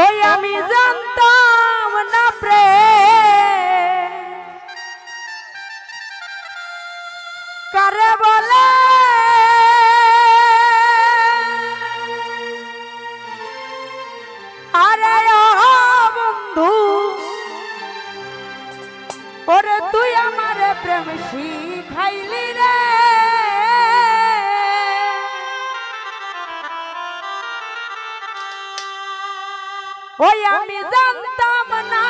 ওই আমি জানতাম না প্রেম কারে বলে? আরে বন্ধু, ওরে তুই আমার প্রেম শিখাইলি রে। ওই আমি জানতাম না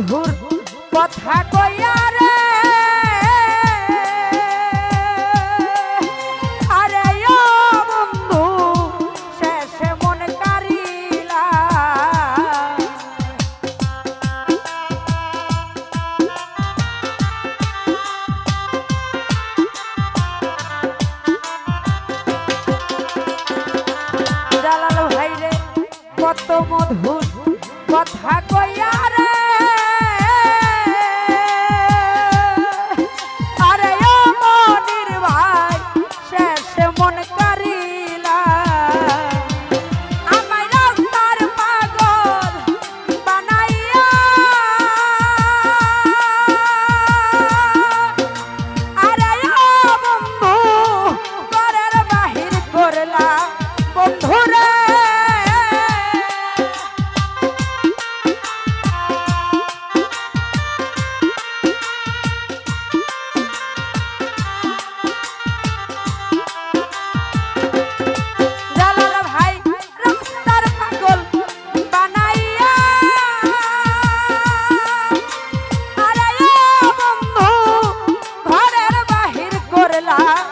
মধুর কথা কয়ার Ah.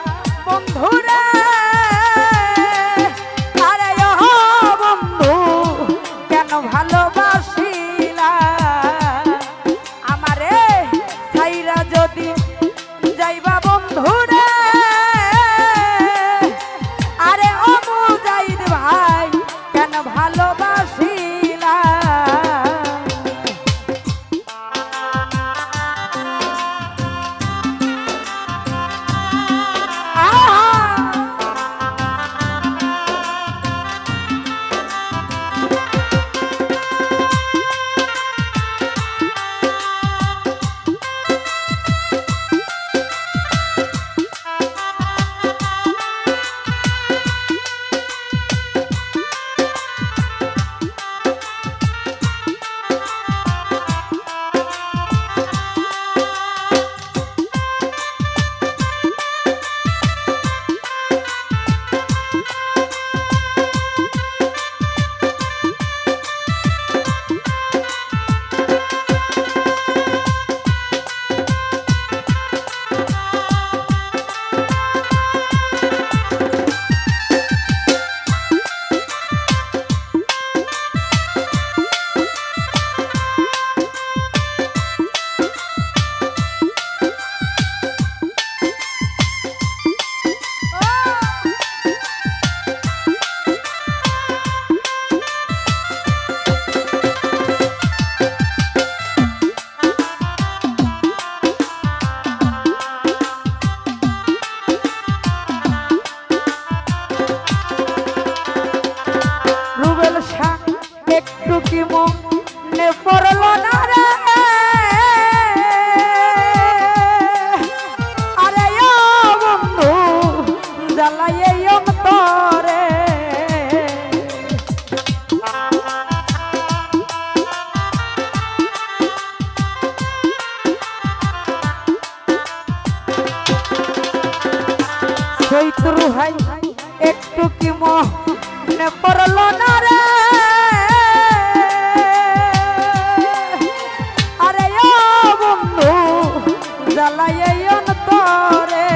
অন্তরে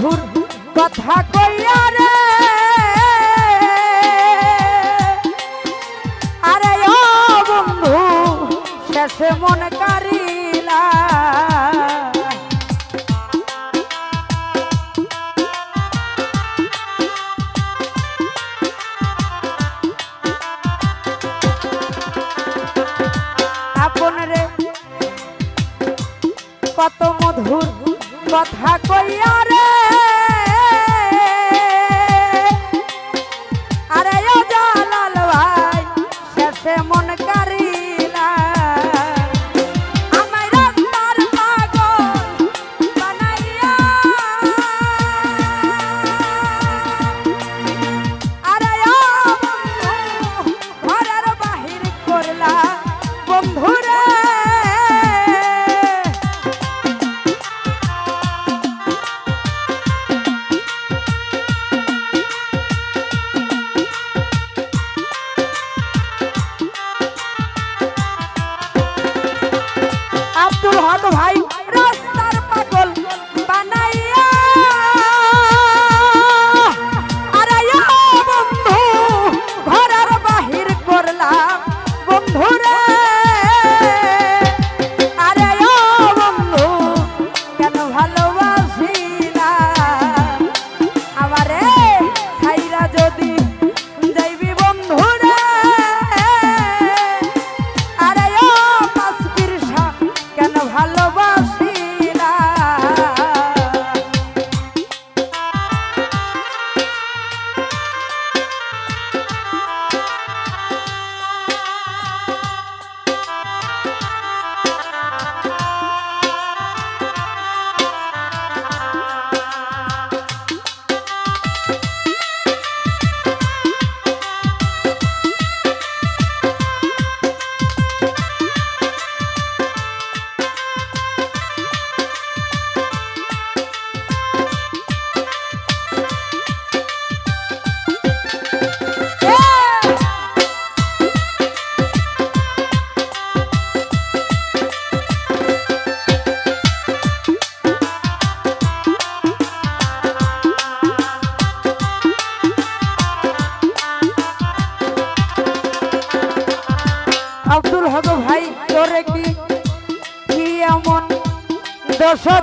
মধুর কথা কইয়া রে। আরে ও বন্ধু, শেষে মনে কারিলা। কত মধুর কথা কইয়া রে।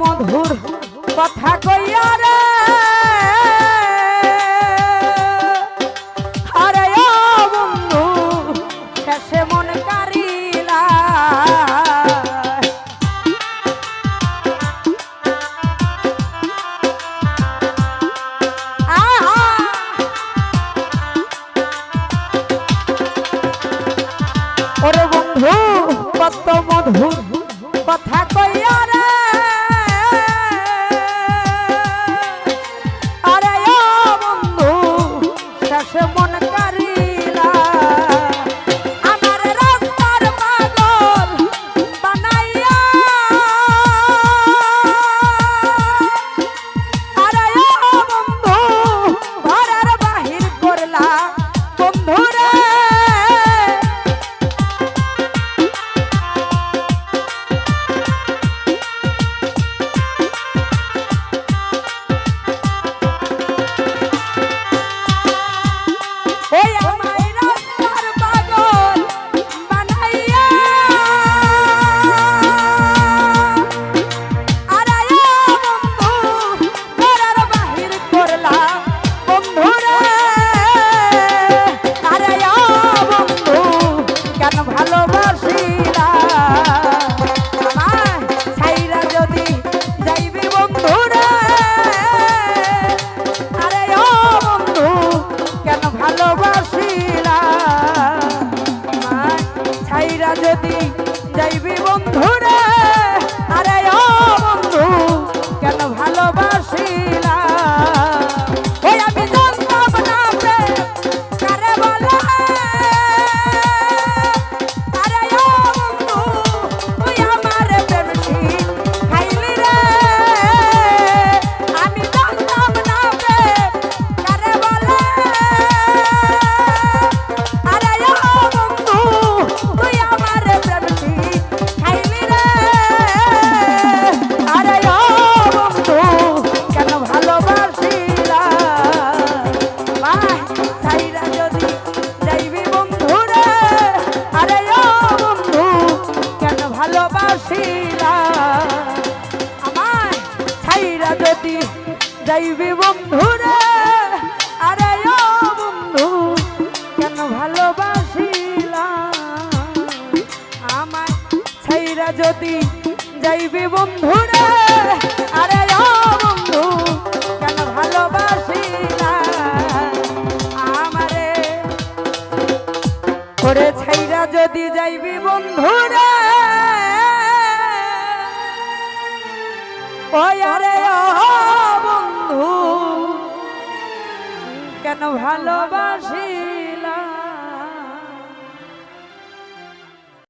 মধুর কথা কইয়া রে। যাইবি বন্ধুর। ছাইরা যদি যাইবি বন্ধুরা, আরে বন্ধু, কেন ভালোবাসি না আমারে? করে ছাইরা যদি যাইবি বন্ধুরা, ওই আরে বন্ধু, কেন ভালোবাসি